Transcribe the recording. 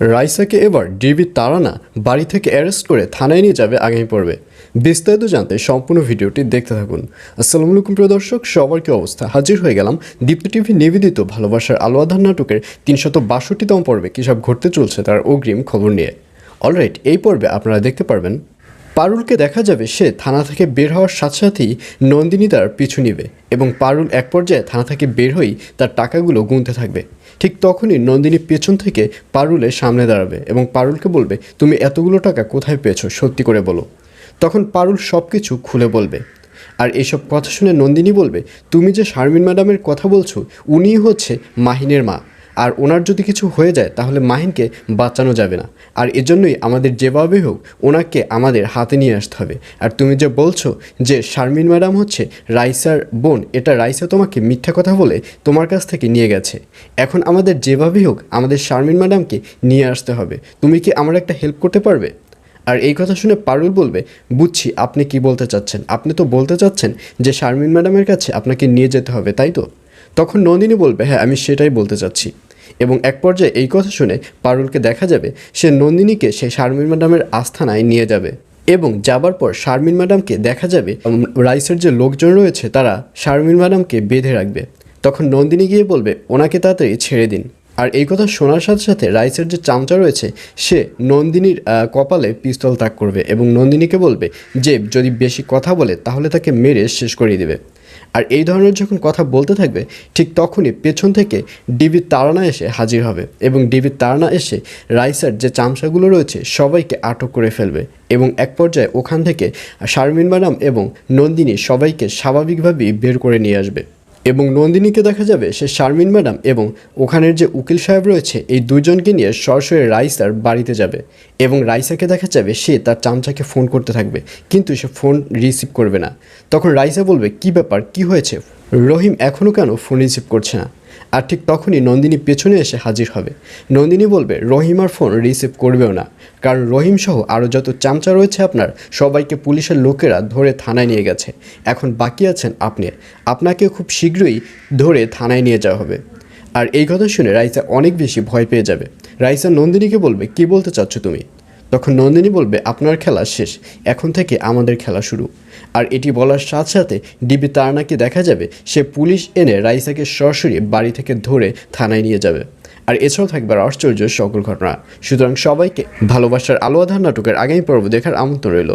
রাইসাকে এবার ডিবি তারানা বাড়ি থেকে অ্যারেস্ট করে থানায় নিয়ে যাবে আগামী পর্বে। বিস্তারিত জানতে সম্পূর্ণ ভিডিওটি দেখতে থাকুন। আসসালামু আলাইকুম প্রিয় দর্শক, সবার কি অবস্থা? হাজির হয়ে গেলাম দীপ্তি টিভি নিবেদিত ভালোবাসার আলো আধার নাটকের তিনশত বাষট্টিতম পর্বে। কী সব ঘটতে চলছে তার অগ্রিম খবর নিয়ে। অলরাইট এই পর্বে আপনারা দেখতে পারবেন পারুলকে দেখা যাবে, সে থানা থেকে বের হওয়ার সাথে সাথেই নন্দিনী তার পিছু নিবে এবং পারুল এক পর্যায়ে থানা থেকে বের হয়েই তার টাকাগুলো গুনতে থাকবে। ঠিক তখনই নন্দিনী পেছন থেকে পারুলের সামনে দাঁড়াবে এবং পারুলকে বলবে, তুমি এতগুলো টাকা কোথায় পেয়েছ? সত্যি করে বলো। তখন পারুল সব কিছু খুলে বলবে। আর এসব কথা শুনে নন্দিনী বলবে, তুমি যে শারমিন ম্যাডামের কথা বলছো, উনিই হচ্ছে মাহিনের মা। আর ওনার যদি কিছু হয়ে যায়, তাহলে মাহিনকে বাঁচানো যাবে না। আর এজন্যই আমাদের যেভাবে হোক, ওনাকে আমাদের হাতে নিয়ে আসতে হবে। আর তুমি যে বলছো যে শারমিন ম্যাডাম হচ্ছে রাইসার বোন, এটা রাইসা তোমাকে মিথ্যা কথা বলে তোমার কাছ থেকে নিয়ে গেছে। এখন আমাদের যেভাবেই হোক, আমাদের শারমিন ম্যাডামকে নিয়ে আসতে হবে। তুমি কি আমার একটা হেল্প করতে পারবে? আর এই কথা শুনে পারুল বলবে, বুঝছি, আপনি কি বলতে চাচ্ছেন? আপনি তো বলতে চাচ্ছেন যে শারমিন ম্যাডামের কাছে আপনাকে নিয়ে যেতে হবে, তাই তো? তখন নন্দিনী বলবে হ্যাঁ আমি সেটাই বলতে চাচ্ছি। এবং এক পর্যায়ে এই কথা শুনে পারুলকে দেখা যাবে সে নন্দিনীকে সে শারমিন ম্যাডামের আস্থানায় নিয়ে যাবে। এবং যাবার পর শারমিন ম্যাডামকে দেখা যাবে রাইসের যে লোকজন রয়েছে তারা শারমিন ম্যাডামকে বেঁধে রাখবে। তখন নন্দিনী গিয়ে বলবে, ওনাকে তাড়াতাড়ি ছেড়ে দিন। আর এই কথা শোনার সাথে সাথে রাইসের যে চামচা রয়েছে, সে নন্দিনীর কপালে পিস্তল তাক করবে এবং নন্দিনীকে বলবে যে যদি বেশি কথা বলে তাহলে তাকে মেরে শেষ করিয়ে দেবে। আর এই ধরনের যখন কথা বলতে থাকবে, ঠিক তখনই পেছন থেকে ডিবির তারানা এসে হাজির হবে এবং ডিবির তারানা এসে রাইসার যে চামচাগুলো রয়েছে সবাইকে আটক করে ফেলবে এবং এক পর্যায়ে ওখান থেকে শারমিন ম্যাডাম এবং নন্দিনী সবাইকে স্বাভাবিকভাবেই বের করে নিয়ে আসবে। এবং নন্দিনীকে দেখা যাবে সে শারমিন ম্যাডাম এবং ওখানের যে উকিল সাহেব রয়েছে, এই দুজনকে নিয়ে সরাসরি রাইসার বাড়িতে যাবে এবং রাইসাকে দেখা যাবে সে তার চামচাকে ফোন করতে থাকবে, কিন্তু সে ফোন রিসিভ করবে না। তখন রাইসা বলবে, কি ব্যাপার? কি হয়েছে? রহিম এখনও কেন ফোন রিসিভ করছে না? আর ঠিক তখনই নন্দিনী পেছনে এসে হাজির হবে। নন্দিনী বলবে, রহিম আর ফোন রিসিভ করবেও না। কারণ রহিম সহ আরও যত চামচা রয়েছে আপনার, সবাইকে পুলিশের লোকেরা ধরে থানায় নিয়ে গেছে। এখন বাকি আছেন আপনি। আপনাকে খুব শীঘ্রই ধরে থানায় নিয়ে যাওয়া হবে। আর এই কথা শুনে রাইসা অনেক বেশি ভয় পেয়ে যাবে। রাইসা নন্দিনীকে বলবে, কি বলতে চাচ্ছ তুমি? তখন নন্দিনী বলবে, আপনার খেলা শেষ, এখন থেকে আমাদের খেলা শুরু। আর এটি বলার সাথে সাথে ডিবি তারানাকে দেখা যাবে, সে পুলিশ এনে রাইসাকে সরাসরি বাড়ি থেকে ধরে থানায় নিয়ে যাবে। আর এছাড়াও থাকবে আশ্চর্য সকল ঘটনা। সুতরাং সবাইকে ভালোবাসার আলোয়াধার নাটকের আগামী পর্ব দেখার আমন্ত্রণ রইল।